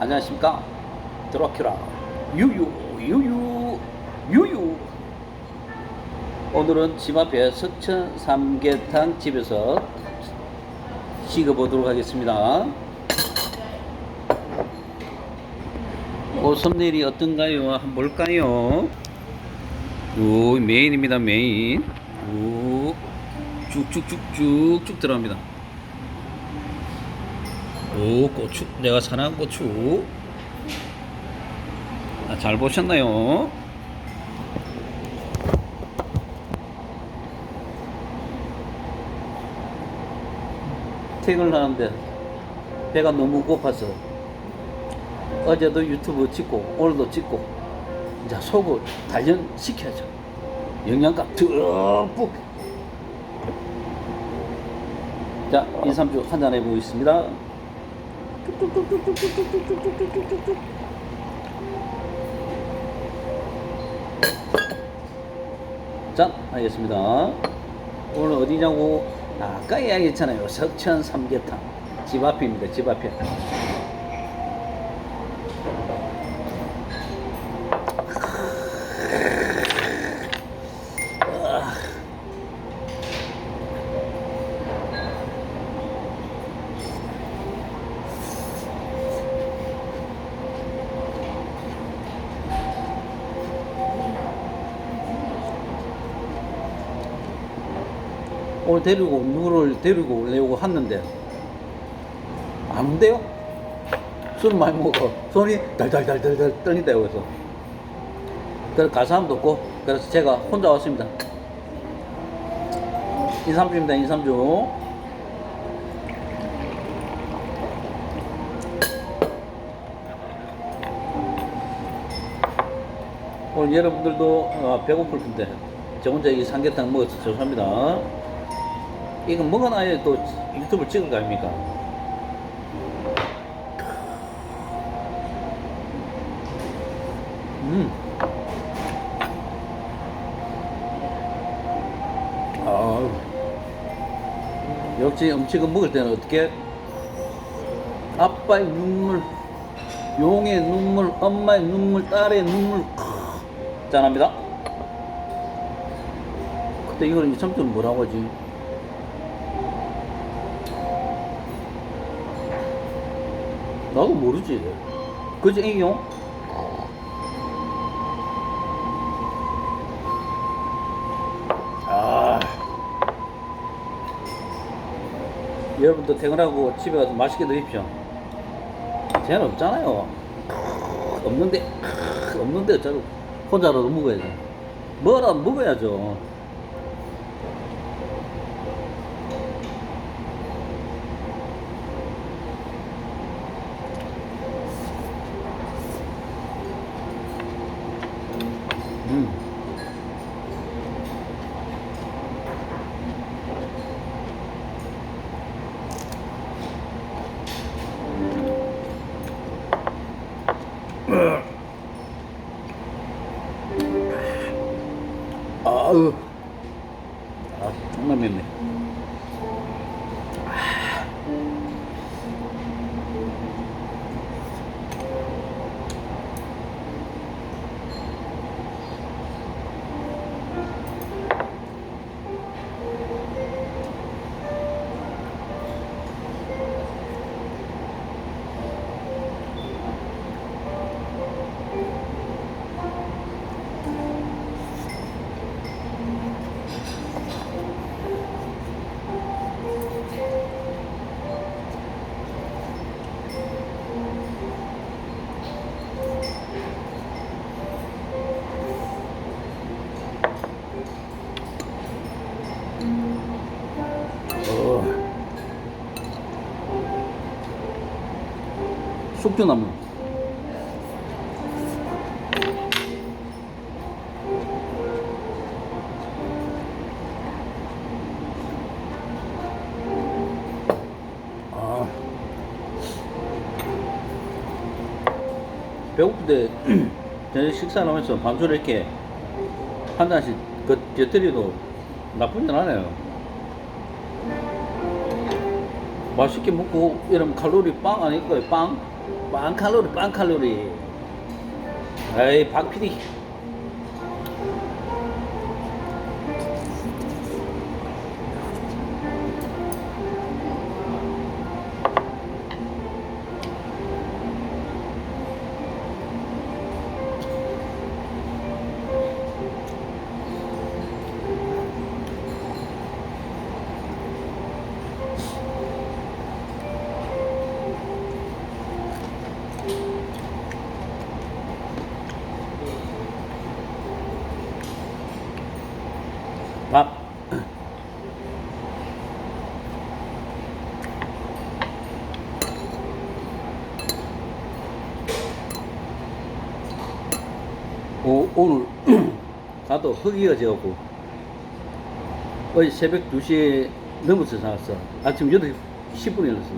안녕하십니까? 드라큘라. 유유 유유 유유. 오늘은 집 앞에 석천 삼계탕 집에서 식어보도록 하겠습니다. 오 썸네일이 어떤가요? 한번 볼까요? 오 메인입니다 메인. 오 쭉쭉쭉쭉쭉 들어갑니다 오 고추. 내가 사랑한 고추. 아, 잘 보셨나요? 퇴근을 하는데 배가 너무 고파서 어제도 유튜브 찍고 오늘도 찍고 이제 속을 단련시켜야죠. 영양가 듬뿍. 자 인삼주 한잔 해 보겠습니다 자 하겠습니다. 오늘 어디냐고? 아까 이야기했잖아요. 석천 삼계탕. 집 앞입니다 집 앞에 오늘 데리고 누구를 데리고 오려고 했는데. 안 온대요? 술 많이 먹어. 손이 달달달달달 떨린다 여기서. 그래서 갈 사람도 없고 그래서 제가 혼자 왔습니다. 인삼주입니다 인삼주. 오늘 여러분들도 어, 배고플 텐데. 저 혼자 이 삼계탕 먹어서 죄송합니다 이거 먹어놔야 또 유튜브 찍을 거 아닙니까? 음. 아, 역시 음식은 먹을 때는 어떻게 아빠의 눈물, 용의 눈물, 엄마의 눈물, 딸의 눈물 짠합니다. 그때 이걸 이제 점점 뭐라고 하지? 나도 모르지. 그지, 이용? 아. 여러분도 퇴근하고 집에 가서 맛있게 드십시오. 쟤는 없잖아요. 없는데, 없는데 어쩌고. 혼자라도 먹어야죠. 뭐라도 먹어야죠. 음. 아 숙주나물. 아. 배고픈데 저녁 식사를 하면서 밤술에 이렇게 한 잔씩 그 곁들여도 나쁘진 않아요. 맛있게 먹고 이러면 칼로리 빵 아닐 거예요 빵? 빵 칼로리 빵 칼로리 에이 박PD 오, 오늘 가도 흙이가 져갖고 어제 새벽 2시에 넘어서 나왔어. 아침 8시 10분에 일어났어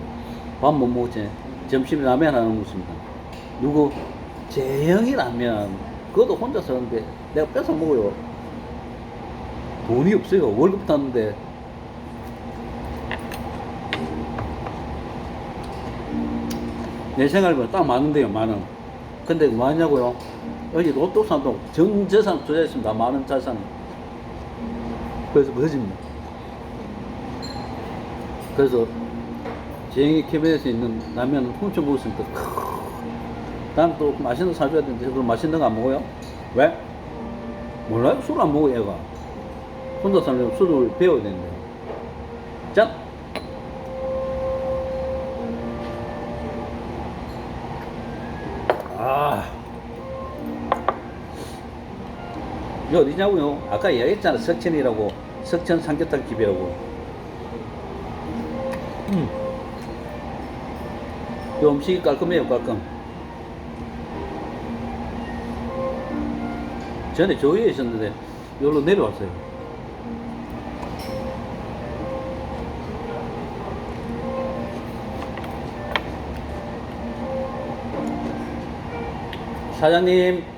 밥 못 먹었지. 점심에 라면 하나 먹습니다. 누구? 재영이 라면. 그것도 혼자 사는데 내가 뺏어 먹어요. 돈이 없어요. 월급 탔는데. 내 생각이면 딱 많은데요 만원. 근데 뭐하냐고요 여기 로또 산동 전 재산 투자했습니다 만원 자산 그래서 거짓말 그래서 재영이 캐비넷에 있는 라면 훔쳐 먹었으니까 다음 또 맛있는 거 사줘야 되는데 그럼 맛있는 거 안 먹어요? 왜? 몰라요? 술 안 먹어 얘가 혼자 살려면 술을 배워야 되는데 짠! 이거 어디냐고요? 아까 이야기했잖아. 석천이라고. 석천 삼계탕 집이라고. 음. 이 음식이 깔끔해요 깔끔. 전에 조이에 있었는데 여기로 내려왔어요. 사장님